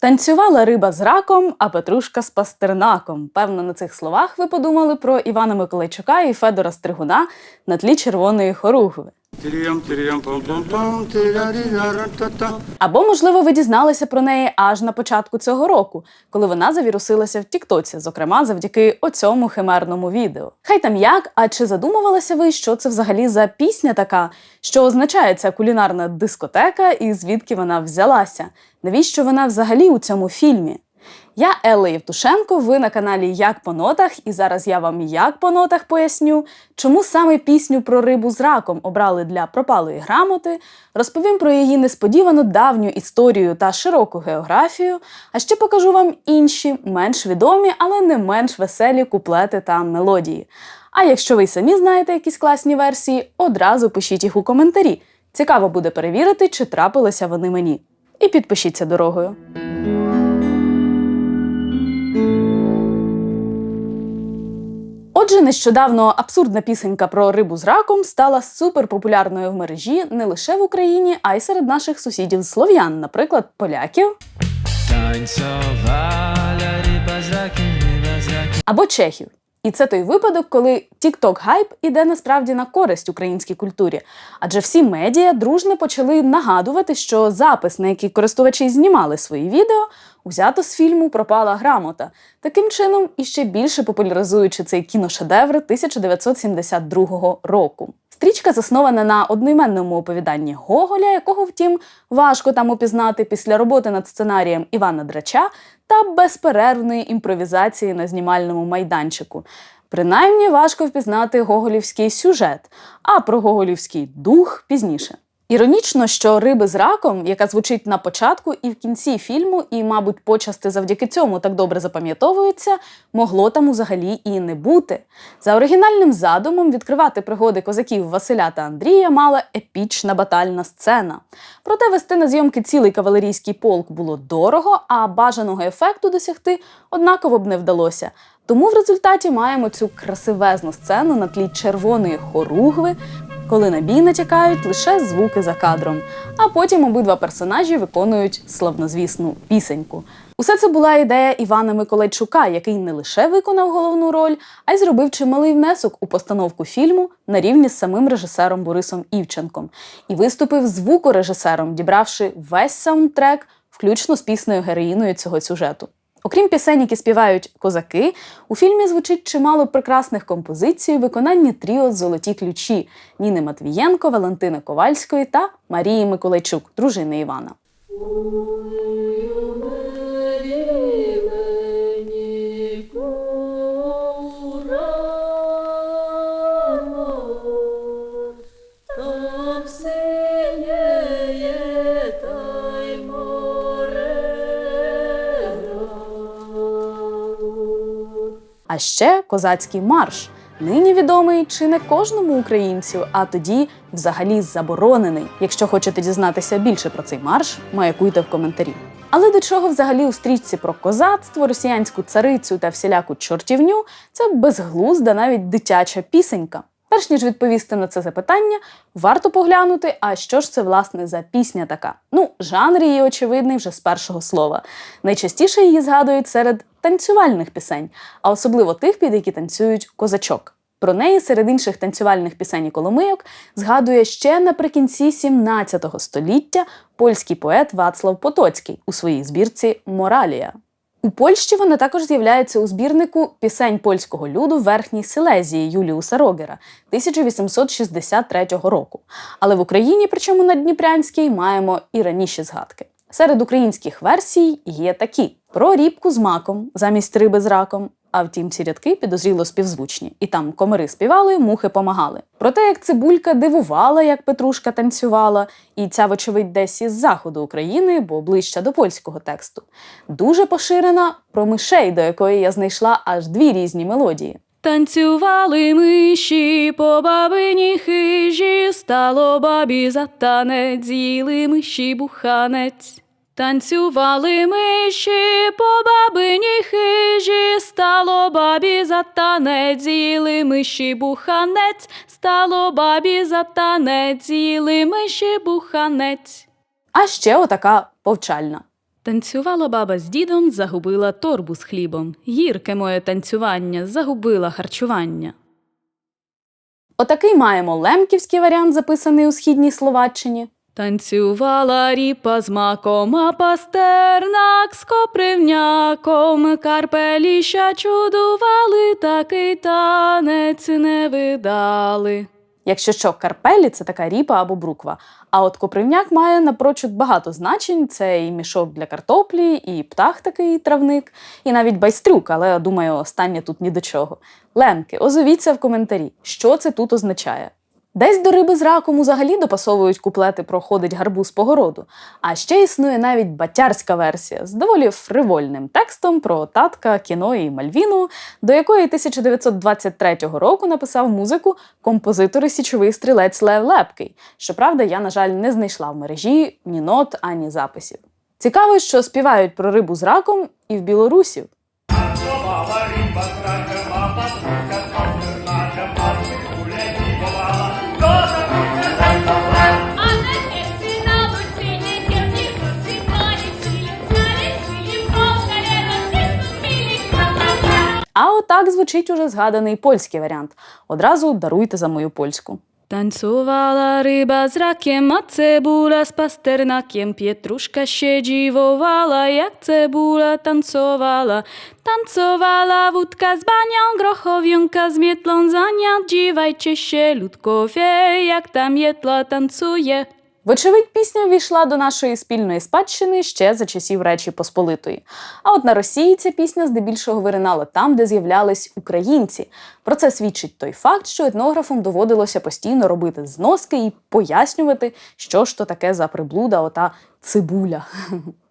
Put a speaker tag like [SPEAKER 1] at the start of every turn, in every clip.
[SPEAKER 1] Танцювала риба з раком, а Петрушка з пастернаком. Певно, на цих словах ви подумали про Івана Миколайчука і Федора Стригуна на тлі червоної хоругви. Або, можливо, ви дізналися про неї аж на початку цього року, коли вона завірусилася в Тіктоці, зокрема завдяки оцьому химерному відео. Хай там як, а чи задумувалися ви, що це взагалі за пісня така, що означає ця кулінарна дискотека і звідки вона взялася? Навіщо вона взагалі у цьому фільмі? Я Елла Євтушенко, ви на каналі Як по нотах, і зараз я вам як по нотах поясню, чому саме пісню про рибу з раком обрали для пропалої грамоти, розповім про її несподівану давню історію та широку географію, а ще покажу вам інші, менш відомі, але не менш веселі куплети та мелодії. А якщо ви самі знаєте якісь класні версії, одразу пишіть їх у коментарі. Цікаво буде перевірити, чи трапилися вони мені. І підпишіться дорогою. Отже, нещодавно абсурдна пісенька про рибу з раком стала суперпопулярною в мережі не лише в Україні, а й серед наших сусідів слов'ян, наприклад, поляків
[SPEAKER 2] Танцювала риба з раком, риба з раком.
[SPEAKER 1] або чехів. І це той випадок, коли TikTok хайп іде насправді на користь українській культурі, адже всі медіа дружно почали нагадувати, що запис, на який користувачі знімали свої відео, узято з фільму Пропала грамота, таким чином іще більше популяризуючи цей кіношедевр 1972 року. Стрічка заснована на одноіменному оповіданні Гоголя, якого, втім, важко там упізнати після роботи над сценарієм Івана Драча та безперервної імпровізації на знімальному майданчику. Принаймні важко впізнати гоголівський сюжет, а про гоголівський дух пізніше. Іронічно, що риби з раком, яка звучить на початку і в кінці фільму, і, мабуть, почасти завдяки цьому так добре запам'ятовується, могло там взагалі і не бути. За оригінальним задумом відкривати пригоди козаків Василя та Андрія мала епічна батальна сцена. Проте вести на зйомки цілий кавалерійський полк було дорого, а бажаного ефекту досягти однаково б не вдалося. Тому в результаті маємо цю красивезну сцену на тлі червоної хоругви, коли на бій натякають лише звуки за кадром, а потім обидва персонажі виконують славнозвісну пісеньку. Усе це була ідея Івана Миколайчука, який не лише виконав головну роль, а й зробив чималий внесок у постановку фільму на рівні з самим режисером Борисом Івченком і виступив звукорежисером, дібравши весь саундтрек, включно з піснею героїною цього сюжету. Окрім пісень, які співають козаки, у фільмі звучить чимало прекрасних композицій у виконанні тріо Золоті ключі Ніни Матвієнко, Валентини Ковальської та Марії Миколайчук, дружини Івана. А ще козацький марш. Нині відомий чи не кожному українцю, а тоді взагалі заборонений. Якщо хочете дізнатися більше про цей марш, маякуйте в коментарі. Але до чого взагалі у стрічці про козацтво, росіянську царицю та всіляку чортівню це безглузда навіть дитяча пісенька. Перш ніж відповісти на це запитання, варто поглянути, а що ж це власне за пісня така. Ну, жанр її очевидний вже з першого слова. Найчастіше її згадують серед танцювальних пісень, а особливо тих, під які танцюють козачок. Про неї серед інших танцювальних пісень і коломийок згадує ще наприкінці 17 століття польський поет Вацлав Потоцький у своїй збірці Моралія. У Польщі вона також з'являється у збірнику пісень польського люду Верхній Силезії Юліуса Рогера 1863 року. Але в Україні, причому на Дніпрянській, маємо і раніші згадки. Серед українських версій є такі: про рібку з маком замість риби з раком. А втім, ці рядки підозріло співзвучні, і там комари співали, мухи помагали. Про те, як цибулька дивувала, як Петрушка танцювала, і ця, вочевидь, десь із заходу України, бо ближче до польського тексту. Дуже поширена про мишей, до якої я знайшла аж дві різні мелодії. Танцювали миші по бабині хижі, стало бабі за танець, з'їли миші буханець. Танцювали миші по бабині хижі, стало бабі за танець, з'їли миші буханець, стало бабі за танець, з'їли миші буханець. А ще отака повчальна. Танцювала баба з дідом, загубила торбу з хлібом. Гірке моє танцювання, загубила харчування. Отакий маємо лемківський варіант, записаний у східній Словаччині. Танцювала ріпа з маком, а пастернак з копривняком. Карпеліща чудували, такий танець не видали. Якщо що, карпелі це така ріпа або бруква. А от копривняк має напрочуд багато значень: це і мішок для картоплі, і птах такий травник, і навіть байстрюк, але думаю, останнє тут ні до чого. Лемки, озовіться в коментарі, що це тут означає. Десь до риби з раком взагалі допасовують куплети про ходить гарбуз по городу. А ще існує навіть батярська версія з доволі фривольним текстом про татка, кіно і Мальвіну, до якої 1923 року написав музику композитор і січовий стрілець Лев Лепкий. Щоправда, я, на жаль, не знайшла в мережі ні нот, ані записів. Цікаво, що співають про рибу з раком і в білорусів.
[SPEAKER 3] ха-ха-ха.
[SPEAKER 1] А отак звучить уже згаданий польський варіант. Одразу даруйте за мою польську. Танцювала риба з раком, а цебуля з пастернаком. Пietrушka się dziwowała, jak cebula tancowała. Tancowała wódka z banią, grochowionka z mietlą zania. Dziwajcie się, ludkowie, jak ta mietla tancuje. Вочевидь, пісня ввійшла до нашої спільної спадщини ще за часів Речі Посполитої. А от на Росії ця пісня здебільшого виринала там, де з'являлись українці. Про це свідчить той факт, що етнографам доводилося постійно робити зноски і пояснювати, що ж то таке за приблуда, ота цибуля.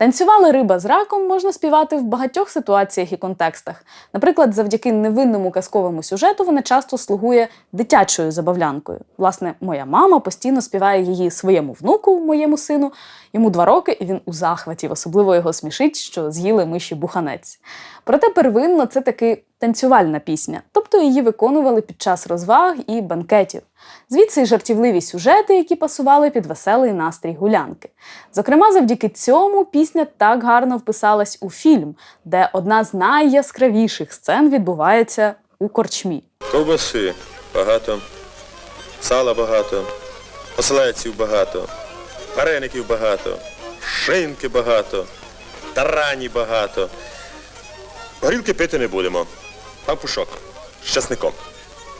[SPEAKER 1] Танцювали риба з раком можна співати в багатьох ситуаціях і контекстах. Наприклад, завдяки невинному казковому сюжету вона часто слугує дитячою забавлянкою. Власне, моя мама постійно співає її своєму внуку, моєму сину. Йому два роки, і він у захваті, особливо його смішить, що з'їли миші буханець. Проте первинно це таки танцювальна пісня, тобто її виконували під час розваг і банкетів. Звідси й жартівливі сюжети, які пасували під веселий настрій гулянки. Зокрема, завдяки цьому пісня так гарно вписалась у фільм, де одна з найяскравіших сцен відбувається у корчмі.
[SPEAKER 4] Ковбаси багато, сала багато, ослеців багато, вареників багато, шинки багато, тарані багато. Горілки пити не будемо. Пампушок з часником.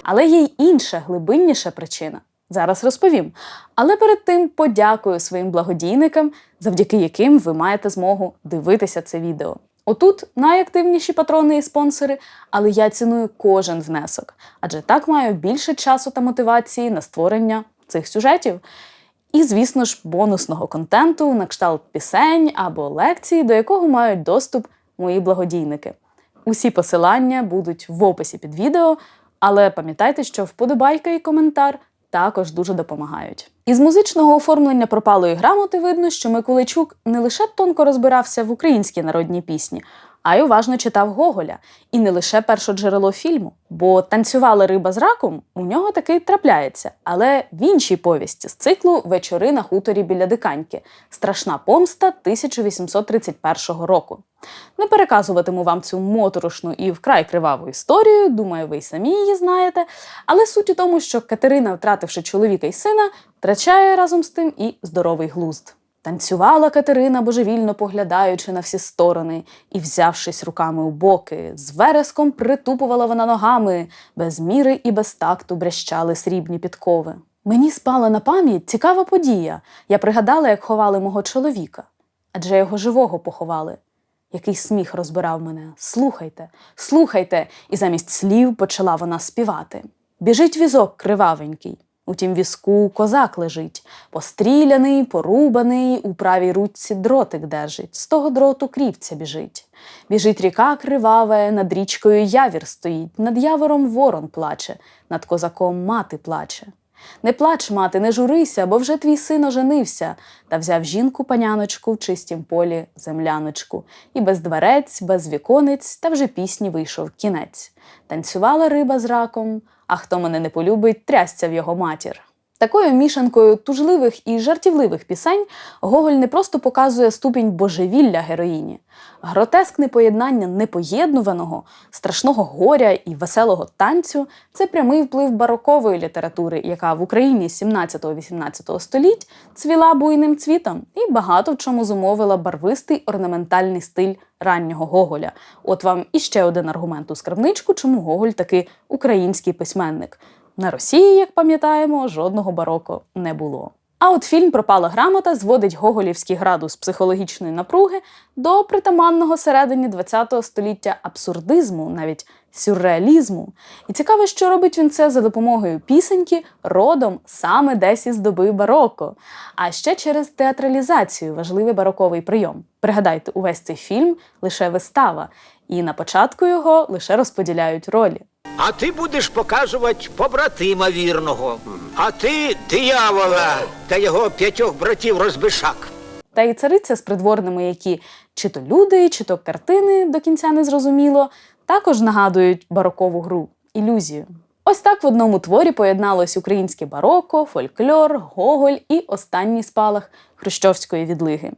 [SPEAKER 1] Але є й інша глибинніша причина. Зараз розповім. Але перед тим подякую своїм благодійникам, завдяки яким ви маєте змогу дивитися це відео. Отут найактивніші патрони і спонсори, але я ціную кожен внесок, адже так маю більше часу та мотивації на створення цих сюжетів. І, звісно ж, бонусного контенту на кшталт пісень або лекцій, до якого мають доступ мої благодійники. Усі посилання будуть в описі під відео, але пам'ятайте, що вподобайка і коментар також дуже допомагають. Із музичного оформлення пропалої грамоти видно, що Миколайчук не лише тонко розбирався в українській народній пісні, а й уважно читав Гоголя, і не лише першоджерело фільму. Бо танцювала риба з раком у нього таки трапляється, але в іншій повісті з циклу Вечори на хуторі біля диканьки Страшна помста 1831 року. Не переказуватиму вам цю моторошну і вкрай криваву історію, думаю, ви й самі її знаєте. Але суть у тому, що Катерина, втративши чоловіка й сина, втрачає разом з тим і здоровий глузд. Танцювала Катерина, божевільно поглядаючи на всі сторони, і, взявшись руками у боки, з вереском притупувала вона ногами, без міри і без такту брещали срібні підкови. Мені спала на пам'ять цікава подія. Я пригадала, як ховали мого чоловіка, адже його живого поховали. Який сміх розбирав мене. Слухайте, слухайте, і замість слів почала вона співати. Біжить візок кривавенький. У тім візку козак лежить, постріляний, порубаний, у правій ручці дротик держить, з того дроту крівця біжить. Біжить ріка криваве, над річкою явір стоїть, над явором ворон плаче, над козаком мати плаче. Не плач, мати, не журися, бо вже твій син оженився, та взяв жінку паняночку в чистім полі земляночку, і без дверець, без віконець, та вже пісні вийшов кінець. Танцювала риба з раком, а хто мене не полюбить, трясця в його матір. Такою мішанкою тужливих і жартівливих пісень Гоголь не просто показує ступінь божевілля героїні. Гротескне поєднання непоєднуваного, страшного горя і веселого танцю це прямий вплив барокової літератури, яка в Україні 17-18 століть цвіла буйним цвітом і багато в чому зумовила барвистий орнаментальний стиль раннього Гоголя. От вам іще один аргумент у скарбничку, чому Гоголь таки український письменник. На Росії, як пам'ятаємо, жодного бароко не було. А от фільм Пропала грамота зводить гоголівський градус психологічної напруги до притаманного середині ХХ століття абсурдизму, навіть сюрреалізму. І цікаво, що робить він це за допомогою пісеньки родом саме десь із доби бароко, а ще через театралізацію важливий бароковий прийом. Пригадайте, увесь цей фільм лише вистава, і на початку його лише розподіляють ролі.
[SPEAKER 5] А ти будеш показувати побратима вірного, а ти диявола та його п'ятьох братів розбишак.
[SPEAKER 1] Та й цариця з придворними, які чи то люди, чи то картини до кінця не зрозуміло, також нагадують барокову гру ілюзію. Ось так в одному творі поєдналось українське бароко, фольклор, гоголь і останній спалах хрущовської відлиги.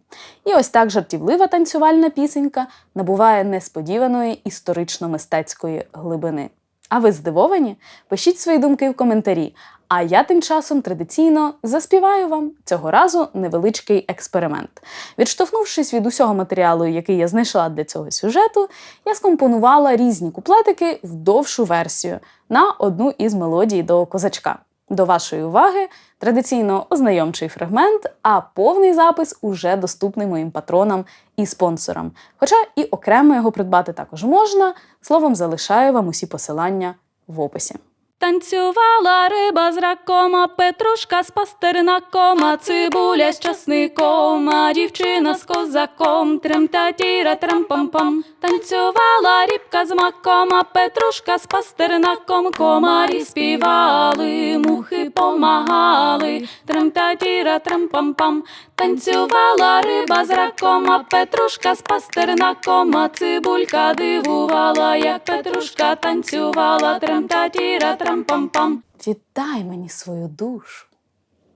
[SPEAKER 1] І ось так жартівлива танцювальна пісенька набуває несподіваної історично-мистецької глибини. А ви здивовані? Пишіть свої думки в коментарі. А я тим часом традиційно заспіваю вам цього разу невеличкий експеримент. Відштовхнувшись від усього матеріалу, який я знайшла для цього сюжету, я скомпонувала різні куплетики в довшу версію на одну із мелодій до козачка. До вашої уваги традиційно ознайомчий фрагмент, а повний запис уже доступний моїм патронам і спонсорам. Хоча і окремо його придбати також можна. Словом, залишаю вам усі посилання в описі.
[SPEAKER 6] Танцювала риба з раком, а петрушка з пастернаком, а цибуля з часником, а дівчина з козаком, трем-та-тіра, трем-пам-пам. Танцювала рібка з маком, а петрушка з пастернаком, комарі співали, мухи помагали, трем-та-тіра, трем-пам-пам. Танцювала риба з раком, а петрушка з пастернаком, а цибулька дивувала, як петрушка танцювала, трем-та-тіра, трем-пам-пам.
[SPEAKER 1] Віддай мені свою душу.